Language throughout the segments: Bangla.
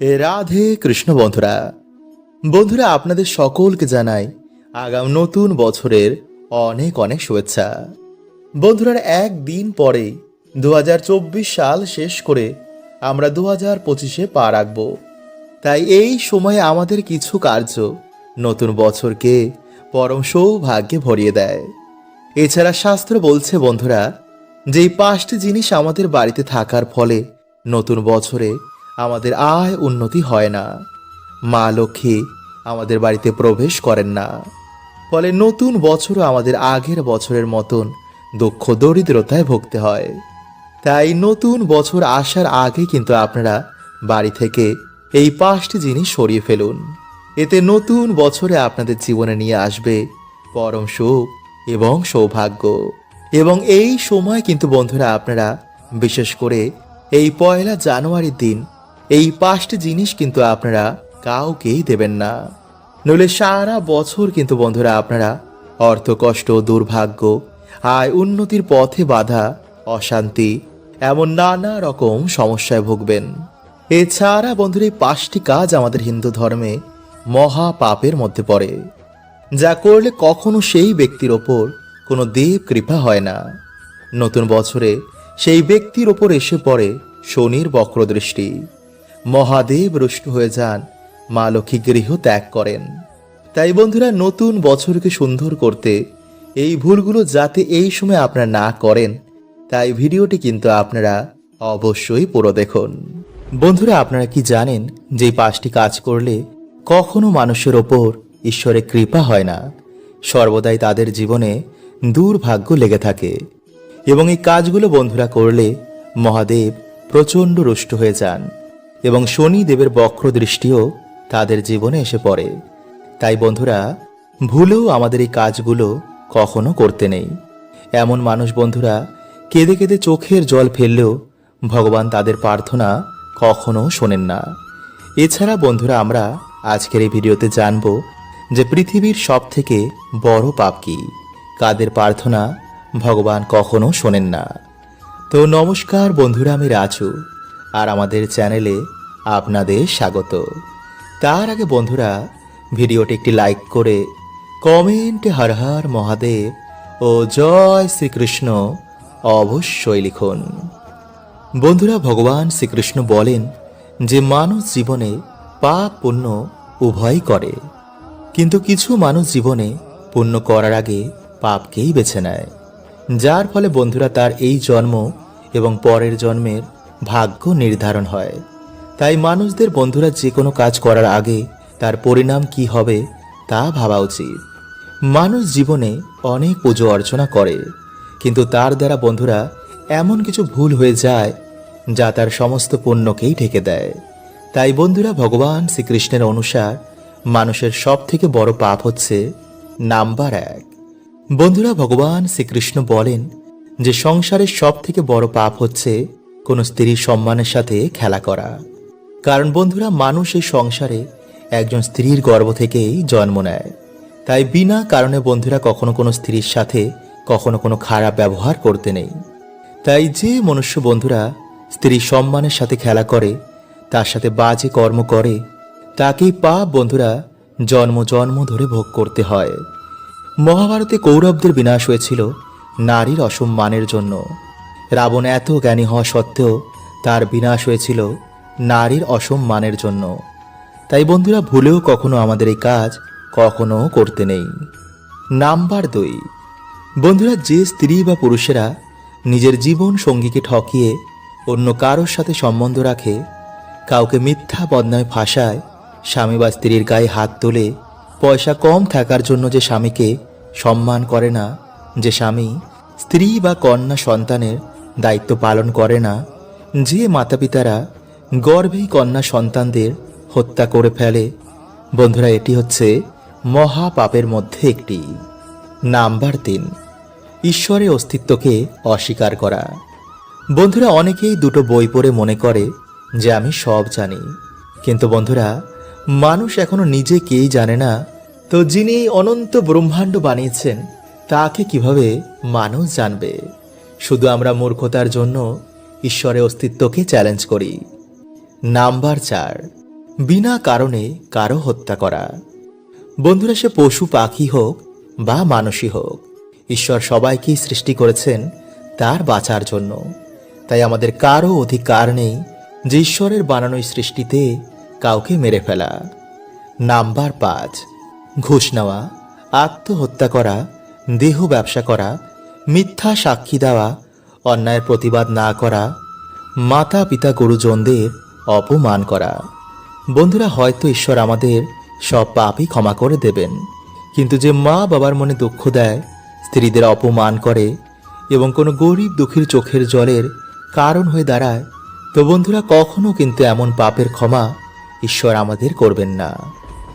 রাধে কৃষ্ণ বন্ধুরা। বন্ধুরা, আপনাদের সকলকে জানাই আগাম নতুন বছরের অনেক অনেক শুভেচ্ছা। বন্ধুরার একদিন পরে দু হাজার চব্বিশ সাল শেষ করে আমরা দু হাজার পঁচিশে পা রাখব। তাই এই সময়ে আমাদের কিছু কার্য নতুন বছরকে পরম সৌভাগ্যে ভরিয়ে দেয়। এছাড়া শাস্ত্র বলছে, বন্ধুরা যে পাঁচটি জিনিস আমাদের বাড়িতে থাকার ফলে নতুন বছরে আমাদের আয় উন্নতি হয় না। মা লক্ষ্মী আমাদের বাড়িতে প্রবেশ করেন না। ফলে নতুন বছরও আমাদের আগের বছরের মতন দক্ষ দরিদ্রতায় ভুগতে হয়। তাই নতুন বছর আসার আগে কিন্তু আপনারা বাড়ি থেকে এই পাঁচটি জিনিস সরিয়ে ফেলুন। এতে নতুন বছরে আপনাদের জীবনে নিয়ে আসবে পরম সুখ এবং সৌভাগ্য। এবং এই সময় কিন্তু বন্ধুরা আপনারা বিশেষ করে এই পয়লা জানুয়ারির দিন এই পাঁচটি জিনিস কিন্তু আপনারা কাউকেই দেবেন না। নইলে সারা বছর কিন্তু বন্ধুরা আপনারা অর্থকষ্ট দুর্ভাগ্য, আয়, উন্নতির পথে বাধা, অশান্তি, এমন নানা রকম সমস্যায় ভুগবেন। এছাড়া বন্ধুরা এই পাঁচটি কাজ আমাদের হিন্দু ধর্মে মহা পাপের মধ্যে পড়ে। যা করলে কখনো সেই ব্যক্তির ওপর কোনো দেব কৃপা হয় না। নতুন বছরে সেই ব্যক্তির ওপর এসে পড়ে শনির বক্রদৃষ্টি। মহাদেব রুষ্ট হয়ে যান, মা লক্ষ্মী গৃহ ত্যাগ করেন। তাই বন্ধুরা, নতুন বছরকে সুন্দর করতে এই ভুলগুলো যাতে এই সময় আপনারা না করেন, তাই ভিডিওটি কিন্তু আপনারা অবশ্যই পুরো দেখুন। বন্ধুরা, আপনারা কি জানেন যে পাঁচটি কাজ করলে কখনো মানুষের ওপর ঈশ্বরের কৃপা হয় না। সর্বদাই তাদের জীবনে দুর্ভাগ্য লেগে থাকে। এবং এই কাজগুলো বন্ধুরা করলে মহাদেব প্রচণ্ড রুষ্ট হয়ে যান। এবং শনি দেবের বক্র দৃষ্টিও তাদের জীবনে এসে পড়ে। তাই বন্ধুরা, ভুলেও আমাদের এই কাজগুলো কখনো করতে নেই। এমন মানুষ বন্ধুরা, কেঁদে কেঁদে চোখের জল ফেললেও ভগবান তাদের প্রার্থনা কখনো শোনেন না। এছাড়া বন্ধুরা, আমরা আজকের এই ভিডিওতে জানব যে পৃথিবীর সব থেকে বড় পাপ কি? কাদের প্রার্থনা ভগবান কখনো শোনেন না। তো নমস্কার বন্ধুরা, আমি রাজু। আর আমাদের চ্যানেলে আপনাদের স্বাগত। তার আগে বন্ধুরা, ভিডিওটি একটি লাইক করে কমেন্টে হর হর মহাদেব ও জয় শ্রীকৃষ্ণ অবশ্যই লিখুন। বন্ধুরা, ভগবান শ্রীকৃষ্ণ বলেন যে মানুষ জীবনে পাপ পুণ্য উভয়ই করে। কিন্তু কিছু মানুষ জীবনে পুণ্য করার আগে পাপকেই বেছে নেয়। যার ফলে বন্ধুরা, তার এই জন্ম এবং পরের জন্মের ভাগ্য নির্ধারণ হয়। তাই মানুষদের বন্ধুরা যে কোনো কাজ করার আগে তার পরিণাম কি হবে তা ভাবা উচিত। মানুষ জীবনে অনেক পুজো অর্চনা করে, কিন্তু তার দ্বারা বন্ধুরা এমন কিছু ভুল হয়ে যায় যা তার সমস্ত পুণ্যকেই ঢেকে দেয়। তাই বন্ধুরা ভগবান শ্রীকৃষ্ণের অনুসার মানুষের সব থেকে বড় পাপ হচ্ছে নাম্বার এক। বন্ধুরা ভগবান শ্রীকৃষ্ণ বলেন যে সংসারের সব থেকে বড় পাপ হচ্ছে কোনো স্ত্রীর সম্মানের সাথে খেলা করা। কারণ বন্ধুরা, মানুষ এই সংসারে একজন স্ত্রীর গর্ভ থেকেই জন্ম নেয়। তাই বিনা কারণে বন্ধুরা কখনো কোনো স্ত্রীর সাথে কখনো কোনো খারাপ ব্যবহার করতে নেই। তাই যে মনুষ্য বন্ধুরা স্ত্রীর সম্মানের সাথে খেলা করে, তার সাথে বাজে কর্ম করে, তাকেই পাপ বন্ধুরা জন্ম জন্ম ধরে ভোগ করতে হয়। মহাভারতে কৌরবদের বিনাশ হয়েছিল নারীর অসম্মানের জন্য। রাবণ এত জ্ঞানী হওয়া সত্ত্বেও তার বিনাশ হয়েছিল নারীর অসম্মানের জন্য। তাই বন্ধুরা, ভুলেও কখনো আমাদের এই কাজ কখনো করতে নেই। নাম্বার দুই। বন্ধুরা, যে স্ত্রী বা পুরুষেরা নিজের জীবন সঙ্গীকে ঠকিয়ে অন্য কারোর সাথে সম্বন্ধ রাখে, কাউকে মিথ্যা বদনামে ফাঁসায়, স্বামী বা স্ত্রীর গায়ে হাত তোলে পয়সা কম থাকার জন্য যে স্বামীকে সম্মান করে না, যে স্বামী স্ত্রী বা কন্যা সন্তানের দায়িত্ব পালন করে না, যে মাতাপিতারা গর্ভেই কন্যা সন্তানদের হত্যা করে ফেলে। বন্ধুরা, এটি হচ্ছে মহা পাপের মধ্যে একটি। নাম্বার তিন, ঈশ্বরের অস্তিত্বকে অস্বীকার করা। বন্ধুরা, অনেকেই দুটো বই পড়ে মনে করে যে আমি সব জানি। কিন্তু বন্ধুরা, মানুষ এখনও নিজে কেই জানে না। তো যিনি অনন্ত ব্রহ্মাণ্ড বানিয়েছেন, তাকে কীভাবে মানুষ জানবে? শুধু আমরা মূর্খতার জন্য ঈশ্বরের অস্তিত্বকে চ্যালেঞ্জ করি। নাম্বার চার, বিনা কারণে কারও হত্যা করা। বন্ধুরা, সে পশু পাখি হোক বা মানুষই হোক, ঈশ্বর সবাইকেই সৃষ্টি করেছেন তার বাঁচার জন্য। তাই আমাদের কারও অধিকার নেই যে ঈশ্বরের বানানো সৃষ্টিতে কাউকে মেরে ফেলা। নাম্বার পাঁচ, ঘুষ নেওয়া, আত্মহত্যা করা, দেহ ব্যবসা করা মিথ্যা সাক্ষী দেওয়া, অন্যায়ের প্রতিবাদ না করা মাতা পিতা গুরুজনদের অপমান করা। বন্ধুরা, হয়তো ঈশ্বর আমাদের সব পাপই ক্ষমা করে দেবেন। কিন্তু যে মা বাবার মনে দুঃখ দেয়, স্ত্রীদের অপমান করে এবং কোনো গরিব দুঃখীর চোখের জলের কারণ হয়ে দাঁড়ায়, তো বন্ধুরা, কখনো কিন্তু এমন পাপের ক্ষমা ঈশ্বর আমাদের করবেন না।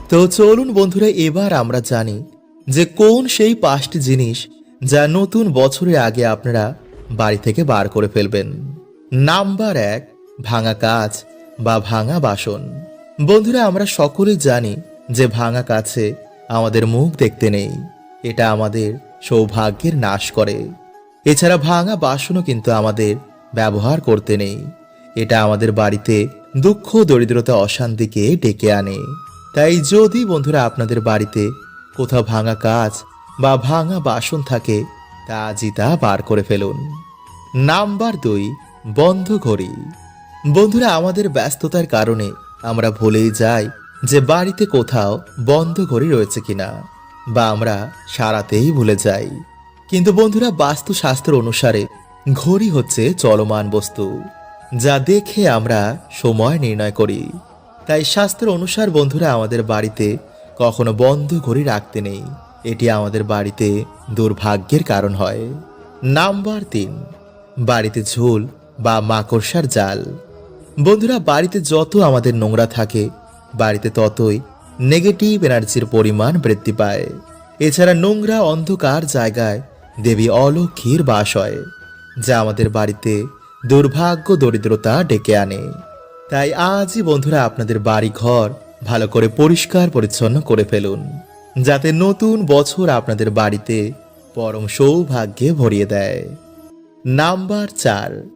তো চলুন বন্ধুরা, এবার আমরা জানি যে কোন সেই পাঁচটি জিনিস যা নতুন বছরের আগে আপনারা বাড়ি থেকে বার করে ফেলবেন। নাম্বার এক, ভাঙা কাজ বা ভাঙা বাসন। বন্ধুরা, আমরা সকলেই জানি যে ভাঙা কাছে আমাদের মুখ দেখতে নেই। এটা আমাদের সৌভাগ্যের নাশ করে। এছাড়া ভাঙা বাসনও কিন্তু আমাদের ব্যবহার করতে নেই। এটা আমাদের বাড়িতে দুঃখ, দরিদ্রতা, অশান্তিকে ডেকে আনে। তাই যদি বন্ধুরা আপনাদের বাড়িতে কোথাও ভাঙা কাজ বা ভাঙা বাসন থাকে, তা আজই তা বার করে ফেলুন। নাম্বার দুই, বন্ধ ঘড়ি। বন্ধুরা, আমাদের ব্যস্ততার কারণে আমরা ভুলেই যাই যে বাড়িতে কোথাও বন্ধ ঘড়ি রয়েছে কিনা, বা আমরা সারাতেই ভুলে যাই। কিন্তু বন্ধুরা বাস্তু বাস্তুশাস্ত্র অনুসারে ঘড়ি হচ্ছে চলমান বস্তু, যা দেখে আমরা সময় নির্ণয় করি। তাই শাস্ত্র অনুসার বন্ধুরা, আমাদের বাড়িতে কখনো বন্ধ ঘড়ি রাখতে নেই। এটি আমাদের বাড়িতে দুর্ভাগ্যের কারণ হয়। নাম্বার তিন, বাড়িতে ঝোল বা মাকড়সার জাল। বন্ধুরা, বাড়িতে যত আমাদের নোংরা থাকে, বাড়িতে ততই নেগেটিভ এনার্জির পরিমাণ বৃদ্ধি পায়। এছাড়া নোংরা অন্ধকার জায়গায় দেবী অলক্ষীর বাস হয়, যা আমাদের বাড়িতে দুর্ভাগ্য, দরিদ্রতা ডেকে আনে। তাই আজই বন্ধুরা, আপনাদের বাড়ি ঘর ভালো করে পরিষ্কার পরিচ্ছন্ন করে ফেলুন। যাতে নতুন বছর আপনাদের বাড়িতে পরম সৌভাগ্যে ভরিয়ে দেয়। নাম্বার চার।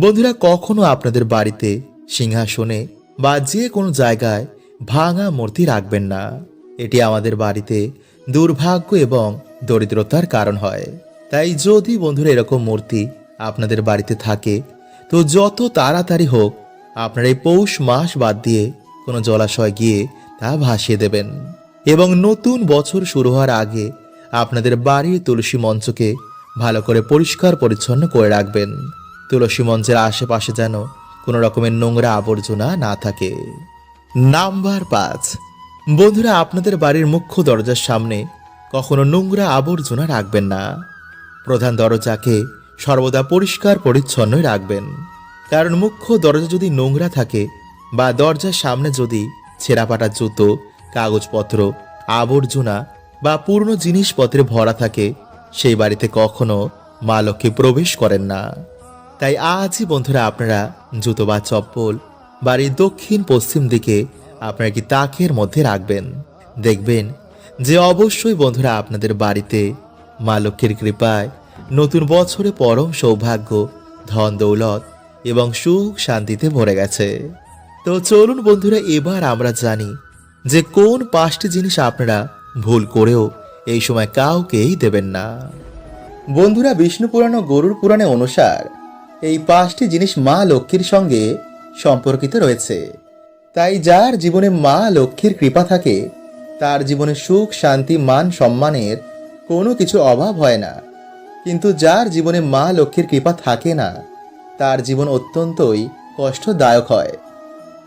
বন্ধুরা, কখনো আপনাদের বাড়িতে সিংহাসনে বা যে কোনো জায়গায় ভাঙা মূর্তি রাখবেন না। এটি আমাদের বাড়িতে দুর্ভাগ্য এবং দরিদ্রতার কারণ হয়। তাই যদি বন্ধুরা এরকম মূর্তি আপনাদের বাড়িতে থাকে, তো যত তাড়াতাড়ি হোক আপনার এই পৌষ মাস বাদ দিয়ে কোনো জলাশয় গিয়ে তা ভাসিয়ে দেবেন। এবং নতুন বছর শুরু হওয়ার আগে আপনাদের বাড়ির তুলসী মঞ্চকে ভালো করে পরিষ্কার পরিচ্ছন্ন করে রাখবেন। তুলসী মঞ্চের আশেপাশে যেন কোনো রকমের নোংরা আবর্জনা না থাকে। নাম্বার পাঁচ। বন্ধুরা, আপনাদের বাড়ির মুখ্য দরজার সামনে কখনো নোংরা আবর্জনা রাখবেন না। প্রধান দরজাকে সর্বদা পরিষ্কার পরিচ্ছন্নই রাখবেন। কারণ মুখ্য দরজা যদি নোংরা থাকে বা দরজার সামনে যদি ছেঁড়াপাটা জুতো কাগজপত্র, আবর্জনা বা পূর্ণ জিনিসপত্রে ভরা থাকে, সেই বাড়িতে কখনো মা লক্ষ্মী প্রবেশ করেন না। তাই আজই বন্ধুরা আপনারা জুতো বা চপ্পল বাড়ির দক্ষিণ পশ্চিম দিকে আপনারা কি তাকের মধ্যে রাখবেন। দেখবেন যে অবশ্যই বন্ধুরা আপনাদের বাড়িতে মা লক্ষ্মীর কৃপায় নতুন বছরে পরম সৌভাগ্য, ধন দৌলত এবং সুখ শান্তিতে ভরে গেছে। তো চলুন বন্ধুরা, এবার আমরা জানি যে কোন পাঁচটি জিনিস আপনারা ভুল করেও এই সময় কাউকেই দেবেন না। বন্ধুরা, বিষ্ণু পুরাণ ও গরুর পুরাণে অনুসার এই পাঁচটি জিনিস মা লক্ষ্মীর সঙ্গে সম্পর্কিত রয়েছে। তাই যার জীবনে মা লক্ষ্মীর কৃপা থাকে, তার জীবনে সুখ, শান্তি, মান, সম্মানের কোনো কিছু অভাব হয় না। কিন্তু যার জীবনে মা লক্ষ্মীর কৃপা থাকে না, তার জীবন অত্যন্তই কষ্টদায়ক হয়।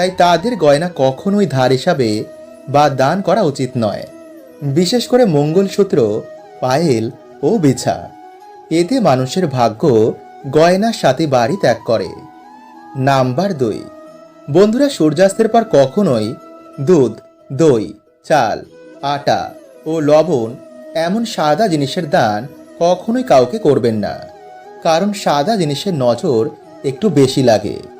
তাই তাদের গয়না কখনোই ধার হিসাবে বা দান করা উচিত নয়। বিশেষ করে মঙ্গলসূত্র, পায়েল ও বিছা। এতে মানুষের ভাগ্য গয়নার সাথে বাড়ি ত্যাগ করে। নাম্বার দুই। বন্ধুরা, সূর্যাস্তের পর কখনোই দুধ, দই, চাল, আটা ও লবণ এমন সাদা জিনিসের দান কখনোই কাউকে করবেন না। কারণ সাদা জিনিসের নজর একটু বেশি লাগে।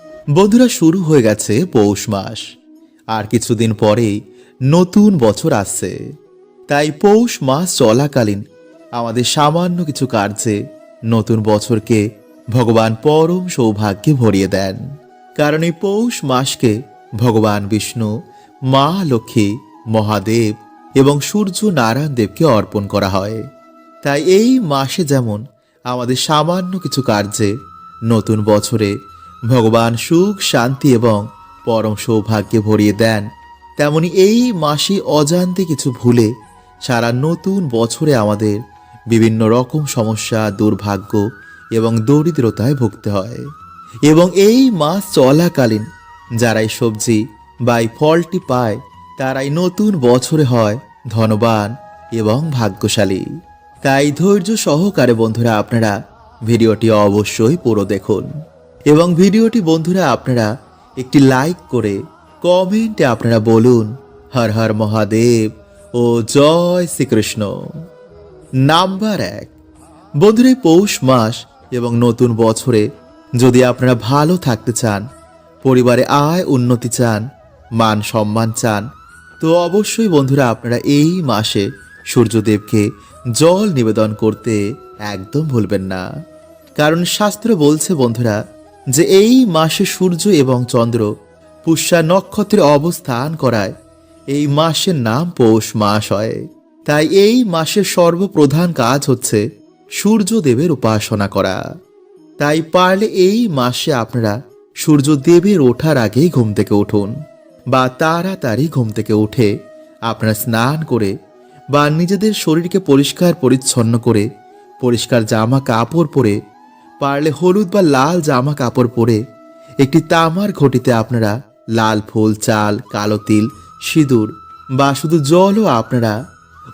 বন্ধুরা, শুরু হয়ে গেছে পৌষ মাস। আর কিছুদিন পরেই নতুন বছর আসছে। তাই পৌষ মাস চলাকালীন আমাদের সামান্য কিছু কার্যে নতুন বছরকে ভগবান পরম সৌভাগ্যে ভরিয়ে দেন। কারণ এই পৌষ মাসকে ভগবান বিষ্ণু, মা লক্ষ্মী, মহাদেব এবং সূর্য নারায়ণ দেবকে অর্পণ করা হয়। তাই এই মাসে যেমন আমাদের সামান্য কিছু কার্যে নতুন বছরে ভগবান সুখ, শান্তি এবং পরম সৌভাগ্যে ভরিয়ে দেন। তেমনি এই মাসে অজান্তে কিছু ভুলে সারা নতুন বছরে আমাদের বিভিন্ন রকম সমস্যা, দুর্ভাগ্য এবং দরিদ্রতায় ভুগতে হয়। এবং এই মাস চলাকালীন যারাই সবজি বা এই ফলটি পায়, তারাই নতুন বছরে হয় ধনবান এবং ভাগ্যশালী। তাই ধৈর্য সহকারে বন্ধুরা, আপনারা ভিডিওটি অবশ্যই পুরো দেখুন। এবং ভিডিওটি বন্ধুরা আপনারা একটি লাইক করে কমেন্টে আপনারা বলুন, হর হর মহাদেব ও জয় শ্রীকৃষ্ণ। নাম্বার এক। বন্ধুরা পৌষ মাস এবং নতুন বছরে যদি আপনারা ভালো থাকতে চান, পরিবারে আয় উন্নতি চান, মান সম্মান চান, তো অবশ্যই বন্ধুরা আপনারা এই মাসে সূর্যদেবকে জল নিবেদন করতে একদম ভুলবেন না। কারণ শাস্ত্র বলছে, বন্ধুরা যে এই মাসে সূর্য এবং চন্দ্র, পুষ্যা নক্ষত্রে অবস্থান করায়। এই মাসের নাম পৌষ মাস হয়। তাই এই মাসের সর্বপ্রধান কাজ হচ্ছে সূর্যদেবের উপাসনা করা। তাই পারলে এই মাসে আপনারা সূর্যদেবের ওঠার আগেই ঘুম থেকে উঠুন বা তাড়াতাড়ি ঘুম থেকে উঠে আপনারা স্নান করে বা নিজেদের শরীরকে পরিষ্কার পরিচ্ছন্ন করে পরিষ্কার জামা কাপড় পরে পারলে হলুদ বা লাল জামা কাপড় পরে একটি তামার ঘটিতে আপনারা লাল ফুল, চাল, কালো তিল, সিঁদুর বা শুধু জলও আপনারা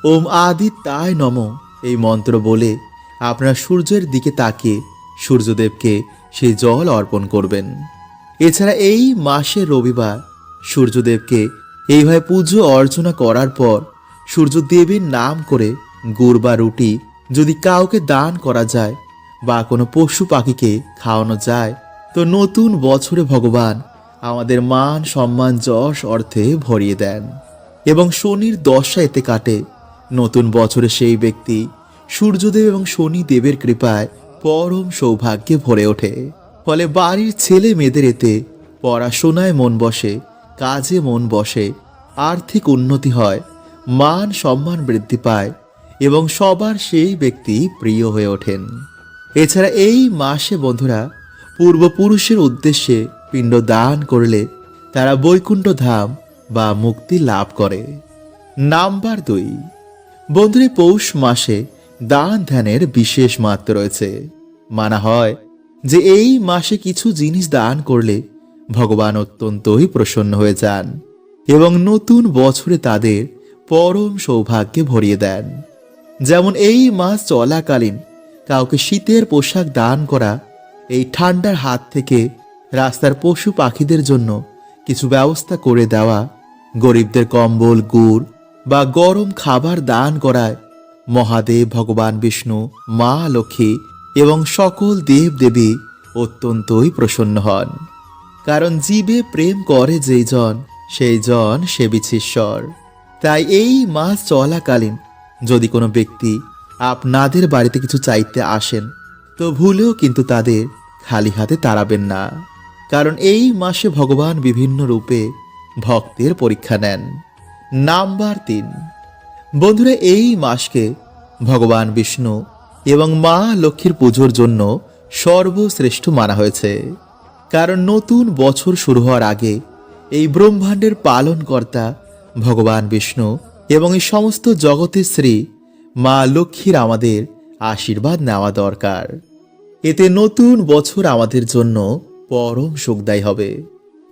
ওম আদি তাই নম এই মন্ত্র বলে আপনারা সূর্যের দিকে তাকিয়ে সূর্যদেবকে সেই জল অর্পণ করবেন। এছাড়া এই মাসে রবিবার সূর্যদেবকে এইভাবে পুজো অর্চনা করার পর সূর্যদেবের নাম করে গুড় বা রুটি যদি কাউকে দান করা যায় বা কোনো পশু পাখিকে খাওয়ানো যায়। তো নতুন বছরে ভগবান আমাদের মান সম্মান যশ অর্থে ভরিয়ে দেন। এবং শনির দশা এতে কাটে। নতুন বছরে সেই ব্যক্তি সূর্যদেব এবং শনি দেবের কৃপায় পরম সৌভাগ্যে ভরে ওঠে। ফলে বাড়ির ছেলে মেয়েদের এতে পড়াশোনায় মন বসে, কাজে মন বসে, আর্থিক উন্নতি হয়, মান সম্মান বৃদ্ধি পায় এবং সবার সেই ব্যক্তি প্রিয় হয়ে ওঠেন। এছাড়া এই মাসে বন্ধুরা পূর্বপুরুষের উদ্দেশ্যে পিণ্ড দান করলে তারা বৈকুণ্ঠ ধাম বা মুক্তি লাভ করে। নাম্বার দুই। বন্ধুরা, পৌষ মাসে দান ধ্যানের বিশেষ মাত্রা রয়েছে। মানা হয় যে এই মাসে কিছু জিনিস দান করলে ভগবান অত্যন্তই প্রসন্ন হয়ে যান এবং নতুন বছরে তাদের পরম সৌভাগ্যে ভরিয়ে দেন। যেমন এই মাস চলাকালীন কাউকে শীতের পোশাক দান করা, এই ঠান্ডার হাত থেকে রাস্তার পশু পাখিদের জন্য কিছু ব্যবস্থা করে দেওয়া, গরিবদের কম্বল, গুড় বা গরম খাবার দান করায় মহাদেব, ভগবান বিষ্ণু, মা লক্ষ্মী এবং সকল দেব দেবী অত্যন্তই প্রসন্ন হন। কারণ জীবে প্রেম করে যেই জন, সেই জন সেবিছেশ্বর তাই এই মাস চলাকালীন যদি কোনো ব্যক্তি আপনাদের বাড়িতে কিছু চাইতে আসেন, তো ভুলেও কিন্তু তাদের খালি হাতে তাড়াবেন না। কারণ এই মাসে ভগবান বিভিন্ন রূপে ভক্তের পরীক্ষা নেন। নাম্বার তিন। বন্ধুরা, এই মাসকে ভগবান বিষ্ণু এবং মা লক্ষ্মীর পুজোর জন্য সর্বশ্রেষ্ঠ মানা হয়েছে। কারণ নতুন বছর শুরু হওয়ার আগে এই ব্রহ্মাণ্ডের পালনকর্তা ভগবান বিষ্ণু এবং এই সমস্ত জগতের শ্রী মা লক্ষ্মীর আমাদের আশীর্বাদ নেওয়া দরকার। এতে নতুন বছর আমাদের জন্য পরম সুখদায়ী হবে।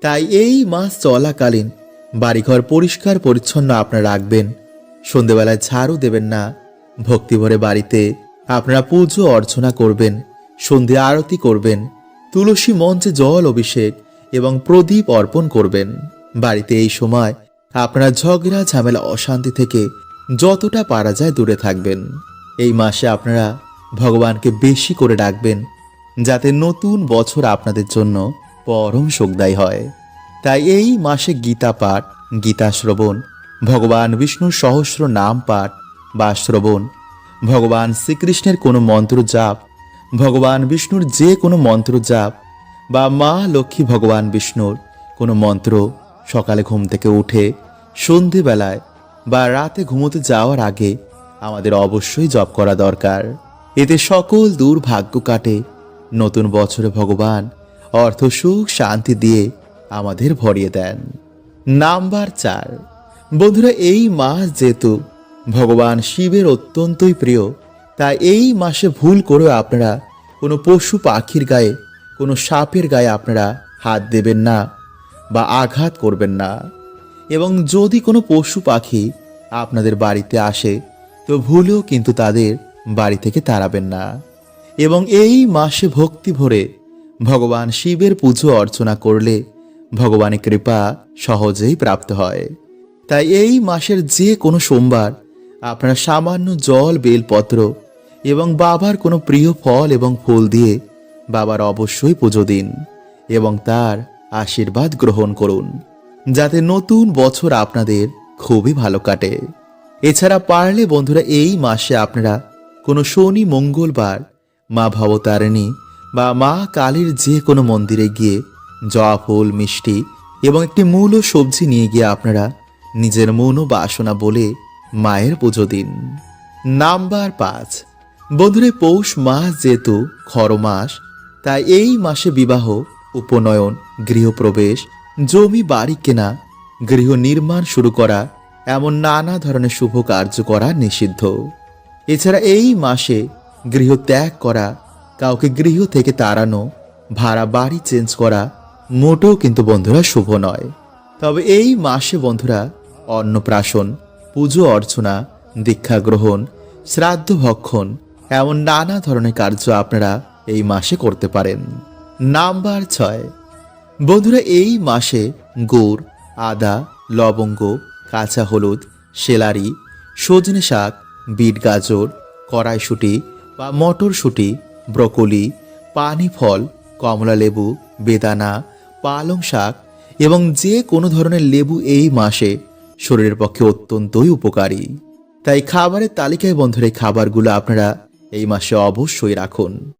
তাই এই মাস চলাকালীন বাড়িঘর পরিষ্কার পরিচ্ছন্ন আপনারা রাখবেন। সন্ধেবেলায় ঝাড়ু দেবেন না। ভক্তিভরে বাড়িতে আপনারা পুজো অর্চনা করবেন, সন্ধে আরতি করবেন, তুলসী মঞ্চে জল অভিষেক এবং প্রদীপ অর্পণ করবেন। বাড়িতে এই সময় আপনারা ঝগড়া, ঝামেলা, অশান্তি থেকে যতটা পারা যায় দূরে থাকবেন। এই মাসে আপনারা ভগবানকে বেশি করে ডাকবেন, যাতে নতুন বছর আপনাদের জন্য পরম সুখদায়ী হয়। তাই এই মাসে গীতা পাঠ, গীতা শ্রবণ, ভগবান বিষ্ণুর সহস্র নাম পাঠ বা শ্রবণ, ভগবান শ্রীকৃষ্ণের কোনো মন্ত্র জাপ, ভগবান বিষ্ণুর যে কোনো মন্ত্র জাপ বা মা লক্ষ্মী ভগবান বিষ্ণুর কোনো মন্ত্র সকালে ঘুম থেকে উঠে সন্ধেবেলায় বা রাতে ঘুমোতে যাওয়ার আগে আমাদের অবশ্যই জপ করা দরকার। এতে সকল দুর্ভাগ্য কাটে। নতুন বছরে ভগবান অর্থ সুখ শান্তি দিয়ে আমাদের ভরিয়ে দেন। নাম্বার চার। বন্ধুরা, এই মাস যেহেতু ভগবান শিবের অত্যন্তই প্রিয়, তাই এই মাসে ভুল করেও আপনারা কোনো পশু পাখির গায়ে, কোনো সাপের গায়ে আপনারা হাত দেবেন না বা আঘাত করবেন না। এবং যদি কোনো পশু পাখি আপনাদের বাড়িতে আসে, তো ভুলেও কিন্তু তাদের বাড়ি থেকে তাড়াবেন না। এবং এই মাসে ভক্তি ভরে ভগবান শিবের পুজো অর্চনা করলে ভগবানের কৃপা সহজেই প্রাপ্ত হয়। তাই এই মাসের যে কোনো সোমবার আপনারা সামান্য জল, বেলপত্র এবং বাবার কোনো প্রিয় ফল এবং ফুল দিয়ে বাবার অবশ্যই পুজো দিন এবং তার আশীর্বাদ গ্রহণ করুন। যাতে নতুন বছর আপনাদের খুবই ভালো কাটে। এছাড়া পারলে বন্ধুরা এই মাসে আপনারা কোনো শনি, মঙ্গলবার, মা ভবতারিণী বা মা কালীর যে কোনো মন্দিরে গিয়ে জবা ফুল, মিষ্টি এবং একটি মূল সবজি নিয়ে গিয়ে আপনারা নিজের মন বাসনা বলে মায়ের পুজো দিন। নাম্বার পাঁচ, বন্ধুরে পৌষ মাস যেহেতু খর মাস, তাই এই মাসে বিবাহ, উপনয়ন, গৃহপ্রবেশ জমি, বাড়ি কেনা, গৃহ নির্মাণ শুরু করা, এমন নানা ধরনের শুভ কার্য করা নিষিদ্ধ। এছাড়া এই মাসে গৃহ ত্যাগ করা, কাউকে গৃহ থেকে তাড়ানো, ভাড়া বাড়ি চেঞ্জ করা, মোটেও কিন্তু বন্ধুরা শুভ নয়। তবে এই মাসে বন্ধুরা অন্নপ্রাশন, পুজো অর্চনা, দীক্ষা গ্রহণ, শ্রাদ্ধ ভক্ষণ, এমন নানা ধরনের কার্য আপনারা এই মাসে করতে পারেন। নাম্বার ছয় বন্ধুরা, এই মাসে গুড়, আদা, লবঙ্গ, কাঁচা হলুদ, সেলারি, সজনে শাক, বিট গাজর, কড়াইশুঁটি বা মটরশুঁটি, ব্রকলি, পানি ফল, কমলা লেবু, বেদানা, পালং শাক এবং যে কোনো ধরনের লেবু এই মাসে শরীরের পক্ষে অত্যন্তই উপকারী। তাই খাবারের তালিকায় বন্ধুরা, এই খাবারগুলো আপনারা এই মাসে অবশ্যই রাখুন।